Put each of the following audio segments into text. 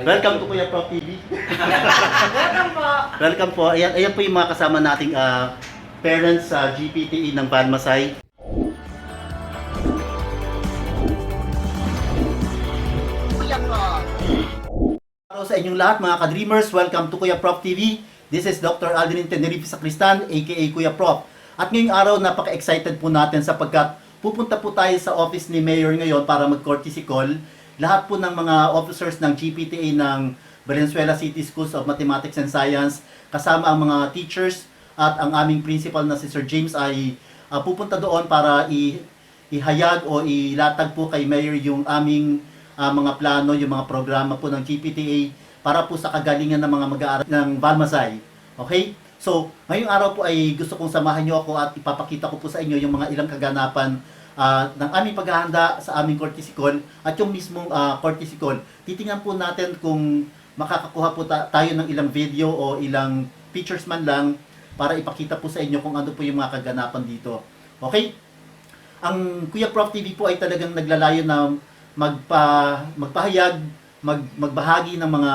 Welcome to Kuya Prof TV. Welcome po. Welcome po. Ayan, ayan po yung mga kasama nating ah, parents sa GPTE ng Balmasay. Kuya Prof. Araw sa inyong lahat mga ka-dreamers, welcome to Kuya Prof TV. This is Dr. Aldrin Tenerife Sacristan, aka Kuya Prof. At ngayong araw, napaka-excited po natin sapagkat pupunta po tayo sa office ni Mayor ngayon para mag-courtesy call. Lahat po ng mga officers ng GPTA ng Valenzuela City Schools of Mathematics and Science, kasama ang mga teachers at ang aming principal na si Sir James ay ah, pupunta doon para i ihayag o ilatag po kay Mayor yung aming ah, mga plano, yung mga programa po ng GPTA para po sa kagalingan ng mga mag-aaral ng Balmasay. Okay? So, ngayong araw po ay gusto kong samahan niyo ako at ipapakita ko po sa inyo yung mga ilang kaganapan ah, ng aming paghahanda sa aming call at yung mismong ah, courtesy call. Titingnan po natin kung makakakuha po ta- tayo ng ilang video o ilang pictures man lang para ipakita po sa inyo kung ano po yung mga kaganapan dito. Okay? ang Kuya Prof TV po ay talagang naglalayo na magpa magpahayag, mag, magbahagi ng mga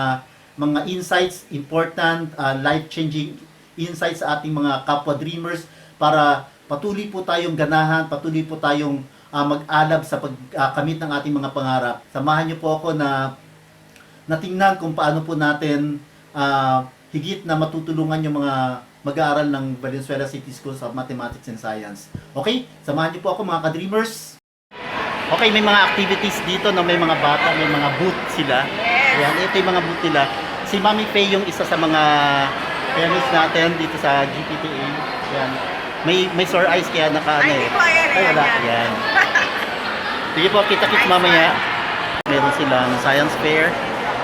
mga insights, important, uh, life-changing insights sa ating mga kapwa dreamers para patuloy po tayong ganahan, patuloy po tayong uh, mag-alab sa pagkamit ng ating mga pangarap. Samahan niyo po ako na natingnan kung paano po natin ah, higit na matutulungan yung mga mag-aaral ng Valenzuela City Schools of Mathematics and Science. Okay? Samahan niyo po ako mga ka-dreamers. Okay, may mga activities dito na may mga bata, may mga booth sila. Ayan, ito yung mga booth nila. Si Mami Faye yung isa sa mga parents natin dito sa GPTA. Ayan. May may sore eyes kaya naka ano Ay, eh. hindi po, ayan, Ay, ayan, wala. ayan. Ayan. Sige po, kita-kits mamaya. Meron silang science fair.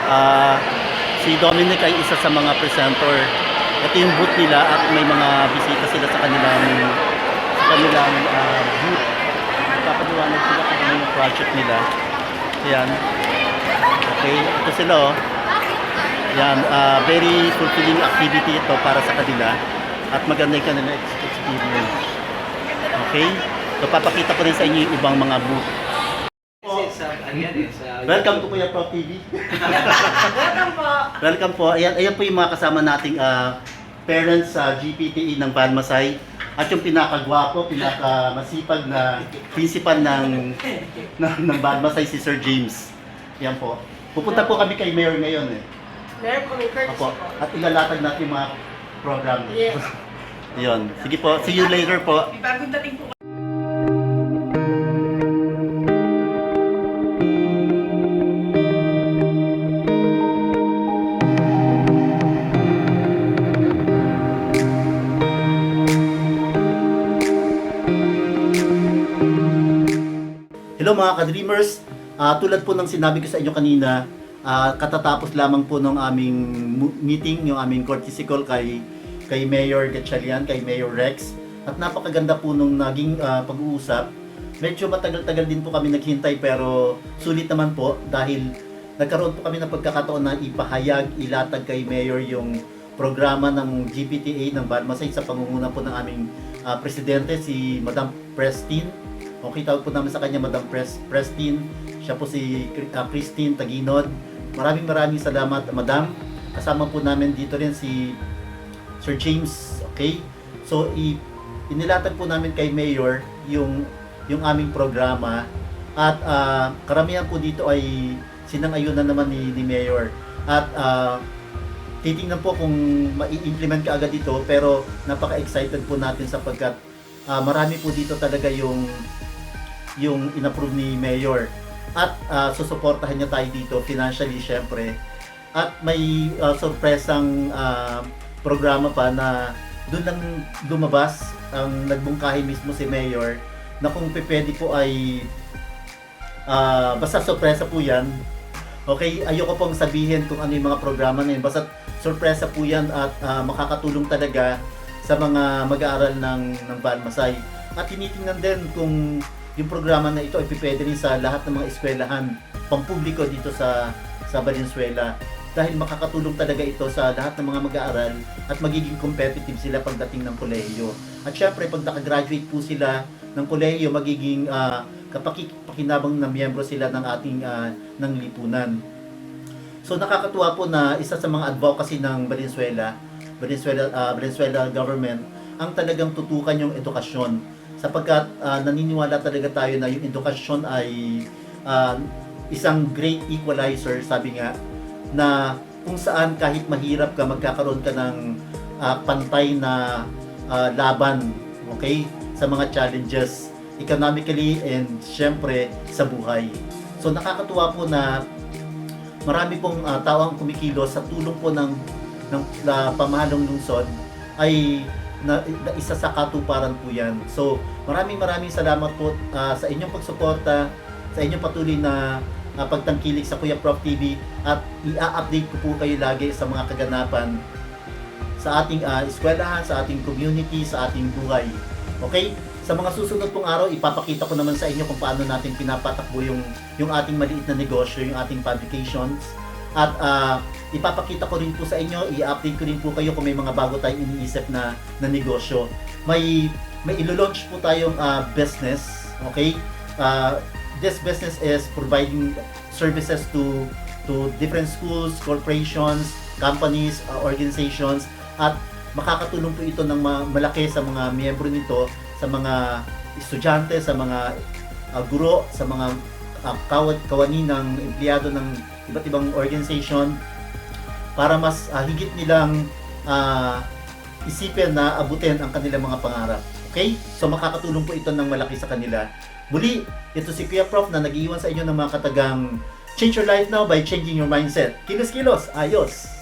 Ah, si Dominic ay isa sa mga presenter. Ito yung booth nila at may mga bisita sila sa kanilang sa kanilang ah, booth. Papaliwanag sila kung ano yung project nila. Ayan. Okay, ito sila oh. Yan, ah, very fulfilling activity ito para sa kanila at maganda yung kanila ex- experience. Okay? So papakita ko rin sa inyo yung ibang mga booth. Welcome to Kuya Prof TV. Welcome po. Welcome po. Ayan, ayan po yung mga kasama nating ah, parents sa GPTE ng Balmasay. At yung pinakagwapo, pinakamasipag na principal ng, ng, ng Balmasay, si Sir James. Yan po. Pupunta po kami kay Mayor ngayon eh. Meron po may courtesy. At ilalatag natin yung mga program. Yes. Yun. Sige po. See you later po. May bagong dating po. Hello mga ka-dreamers. Ah, tulad po ng sinabi ko sa inyo kanina, ah, katatapos lamang po ng aming meeting, yung aming courtesy call kay kay Mayor Gatchalian, kay Mayor Rex. At napakaganda po nung naging ah, pag-uusap. Medyo matagal-tagal din po kami naghintay pero sulit naman po dahil nagkaroon po kami ng pagkakataon na ipahayag, ilatag kay Mayor yung programa ng GPTA ng Balmasay sa pangunguna po ng aming ah, presidente si Madam Prestin Okay, tawag po namin sa kanya Madam Pres Prestin. Siya po si uh, Christine Taginod. Maraming maraming salamat, Madam. Kasama po namin dito rin si Sir James. Okay? So, i inilatag po namin kay Mayor yung yung aming programa at ah, karamihan po dito ay sinang-ayunan naman ni, ni Mayor. At ah, titingnan po kung mai-implement ka agad dito pero napaka-excited po natin sapagkat ah, marami po dito talaga yung yung inapprove ni Mayor at ah, susuportahan niya tayo dito financially syempre at may ah, sorpresang ah, programa pa na doon lang lumabas ang nagbungkahi mismo si Mayor na kung pwede po ay ah, basta sorpresa po yan. Okay ayoko pong sabihin kung ano yung mga programa na yun. Basta sorpresa po yan at ah, makakatulong talaga sa mga mag-aaral ng, ng Balmasay at tinitingnan din kung yung programa na ito ay pwede rin sa lahat ng mga eskwelahan pampubliko dito sa sa Valenzuela dahil makakatulong talaga ito sa lahat ng mga mag-aaral at magiging competitive sila pagdating ng kolehiyo. At syempre, pag nakagraduate po sila ng kolehiyo, magiging uh, kapakikinabang na miyembro sila ng ating ah, ng lipunan. So nakakatuwa po na isa sa mga advocacy ng Valenzuela, Valenzuela, ah, Valenzuela government, ang talagang tutukan yung edukasyon. Sapagkat ah, naniniwala talaga tayo na yung edukasyon ay ah, isang great equalizer, sabi nga, na kung saan kahit mahirap ka, magkakaroon ka ng ah, pantay na ah, laban, okay, sa mga challenges economically and syempre sa buhay. So nakakatuwa po na marami pong ah, tao ang kumikilos sa tulong po ng ng na pamahalong lungsod ay na, na isa sa katuparan po yan. So maraming maraming salamat po ah, sa inyong pagsuporta, sa inyong patuloy na ah, pagtangkilik sa Kuya Prof TV at i-update ko po kayo lagi sa mga kaganapan sa ating ah, eskwelahan, sa ating community, sa ating buhay. Okay? Sa mga susunod pong araw, ipapakita ko naman sa inyo kung paano natin pinapatakbo yung, yung ating maliit na negosyo, yung ating publications. At ah, ipapakita ko rin po sa inyo, i-update ko rin po kayo kung may mga bago tayong iniisip na, na negosyo. May, may ilo-launch po tayong ah, business, okay? Ah, this business is providing services to to different schools, corporations, companies, uh, organizations. At makakatulong po ito ng ma- malaki sa mga miyembro nito, sa mga estudyante, sa mga uh, guro, sa mga uh, kawat kawani ng empleyado ng iba't ibang organization. Para mas uh, higit nilang uh, isipin na abutin ang kanilang mga pangarap. Okay? So makakatulong po ito ng malaki sa kanila. Muli, ito si Kuya Prof na nag-iwan sa inyo ng mga katagang Change your life now by changing your mindset. Kilos-kilos, ayos!